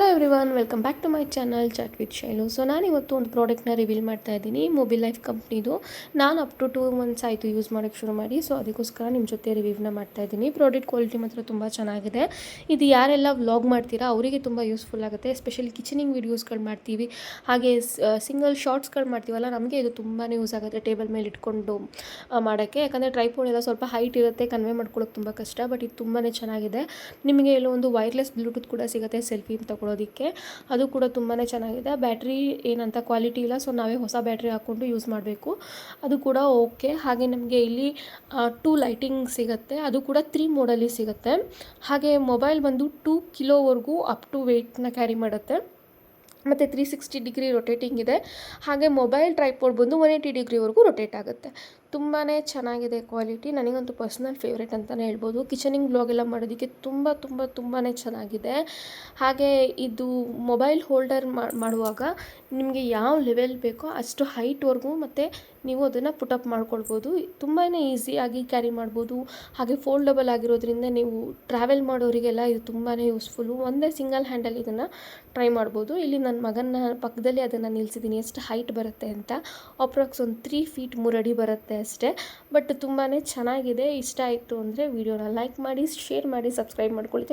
Hello everyone welcome back to my channel chat with Shailu so ನಾನು ಇವತ್ತು ಒಂದು ಪ್ರಾಡಕ್ಟ್ನ ರಿವೀಲ್ ಮಾಡ್ತಾ ಇದ್ದೀನಿ. ಮೊಬೈಲ್ ಲೈಫ್ ಕಂಪ್ನಿದು ನಾನು ಅಪ್ ಟು ಟೂ ಮಂತ್ಸ್ ಆಯಿತು ಯೂಸ್ ಮಾಡೋಕ್ಕೆ ಶುರು ಮಾಡಿ. ಸೊ ಅದಕ್ಕೋಸ್ಕರ ನಿಮ್ಮ ಜೊತೆ ರಿವ್ಯೂವ್ನ ಮಾಡ್ತಾ ಇದ್ದೀನಿ. ಪ್ರಾಡಕ್ಟ್ ಕ್ವಾಲಿಟಿ ಮಾತ್ರ ತುಂಬ ಚೆನ್ನಾಗಿದೆ. ಇದು ಯಾರೆಲ್ಲ ವ್ಲಾಗ್ ಮಾಡ್ತೀರಾ, ಅವರಿಗೆ ತುಂಬ ಯೂಸ್ಫುಲ್ ಆಗುತ್ತೆ. ಎಸ್ಪೆಷಲಿ ಕಿಚನಿಂಗ್ ವೀಡಿಯೋಸ್ಗಳು ಮಾಡ್ತೀವಿ. ಹಾಗೆ ಸಿಂಗಲ್ ಶಾರ್ಟ್ಸ್ಗಳು ಮಾಡ್ತೀವಲ್ಲ, ನಮಗೆ ಇದು ತುಂಬಾ ಯೂಸ್ ಆಗುತ್ತೆ ಟೇಬಲ್ ಮೇಲೆ ಇಟ್ಕೊಂಡು ಮಾಡೋಕ್ಕೆ. ಯಾಕಂದರೆ ಟ್ರೈಪೋಡ್ ಎಲ್ಲ ಸ್ವಲ್ಪ ಹೈಟ್ ಇರುತ್ತೆ ಕನ್ವೆ ಮಾಡ್ಕೊಳ್ಳೋಕೆ ತುಂಬ ಕಷ್ಟ ಬಟ್ ಇದು ತುಂಬಾ ಚೆನ್ನಾಗಿದೆ. ನಿಮಗೆ ಎಲ್ಲೋ ಒಂದು ವೈರ್ಲೆಸ್ ಬ್ಲೂಟೂತ್ ಕೂಡ ಸಿಗುತ್ತೆ ಸೆಲ್ಫಿ ತಗೊಳ್ಳೋದಕ್ಕೆ ಅದು ಕೂಡ ತುಂಬಾ ಚೆನ್ನಾಗಿದೆ. ಬ್ಯಾಟ್ರಿ ಏನಂತ ಕ್ವಾಲಿಟಿ ಇಲ್ಲ, ಸೊ ನಾವೇ ಹೊಸ ಬ್ಯಾಟ್ರಿ ಹಾಕ್ಕೊಂಡು ಯೂಸ್ ಮಾಡಬೇಕು. ಅದು ಕೂಡ ಓಕೆ. ಹಾಗೆ ನಮಗೆ ಇಲ್ಲಿ ಟೂ ಲೈಟಿಂಗ್ ಸಿಗುತ್ತೆ. ಅದು ಕೂಡ ತ್ರೀ ಮೋಡಲ್ಲಿ ಸಿಗುತ್ತೆ. ಹಾಗೆ ಮೊಬೈಲ್ ಬಂದು ಟೂ ಕಿಲೋವರೆಗೂ ಅಪ್ ಟು ವೆಯ್ಟ್ನ ಕ್ಯಾರಿ ಮಾಡುತ್ತೆ. ಮತ್ತು ತ್ರೀ ಸಿಕ್ಸ್ಟಿ ಡಿಗ್ರಿ ರೊಟೇಟಿಂಗ್ ಇದೆ. ಹಾಗೆ ಮೊಬೈಲ್ ಟ್ರೈಪೋರ್ಡ್ ಬಂದು ಒನ್ ಏಯ್ಟಿ ಡಿಗ್ರಿವರೆಗೂ ರೊಟೇಟ್ ಆಗುತ್ತೆ. ತುಂಬಾ ಚೆನ್ನಾಗಿದೆ ಕ್ವಾಲಿಟಿ. ನನಗಂತೂ ಪರ್ಸ್ನಲ್ ಫೇವ್ರೇಟ್ ಅಂತಲೇ ಹೇಳ್ಬೋದು. ಕಿಚನಿಂಗ್ ಬ್ಲಾಗೆಲ್ಲ ಮಾಡೋದಕ್ಕೆ ತುಂಬ ತುಂಬ ತುಂಬಾ ಚೆನ್ನಾಗಿದೆ. ಹಾಗೆ ಇದು ಮೊಬೈಲ್ ಹೋಲ್ಡರ್ ಮಾಡುವಾಗ ನಿಮಗೆ ಯಾವ ಲೆವೆಲ್ ಬೇಕೋ ಅಷ್ಟು ಹೈಟ್ವರೆಗೂ ಮತ್ತು ನೀವು ಅದನ್ನು ಪುಟಪ್ ಮಾಡ್ಕೊಳ್ಬೋದು. ತುಂಬಾ ಈಸಿಯಾಗಿ ಕ್ಯಾರಿ ಮಾಡ್ಬೋದು. ಹಾಗೆ ಫೋಲ್ಡಬಲ್ ಆಗಿರೋದ್ರಿಂದ ನೀವು ಟ್ರಾವೆಲ್ ಮಾಡೋರಿಗೆಲ್ಲ ಇದು ತುಂಬಾ ಯೂಸ್ಫುಲ್ಲು. ಒಂದೇ ಸಿಂಗಲ್ ಹ್ಯಾಂಡಲ್ ಇದನ್ನು ಟ್ರೈ ಮಾಡ್ಬೋದು. ಇಲ್ಲಿ ನನ್ನ ಮಗನ ಪಕ್ಕದಲ್ಲಿ ಅದನ್ನು ನಿಲ್ಲಿಸಿದ್ದೀನಿ ಎಷ್ಟು ಹೈಟ್ ಬರುತ್ತೆ ಅಂತ. ಅಪ್ರಾಕ್ಸ್ ಒಂದು ತ್ರೀ ಫೀಟ್ ಮೂರಡಿ ಬರುತ್ತೆ. ಅಷ್ಟೇ. ಬಟ್ ತುಂಬಾ ಚೆನ್ನಾಗಿದೆ. ಇಷ್ಟ ಆಯಿತು ಅಂದರೆ ವಿಡಿಯೋನ ಲೈಕ್ ಮಾಡಿ ಶೇರ್ ಮಾಡಿ ಸಬ್ಸ್ಕ್ರೈಬ್ ಮಾಡ್ಕೊಳ್ತೀನಿ.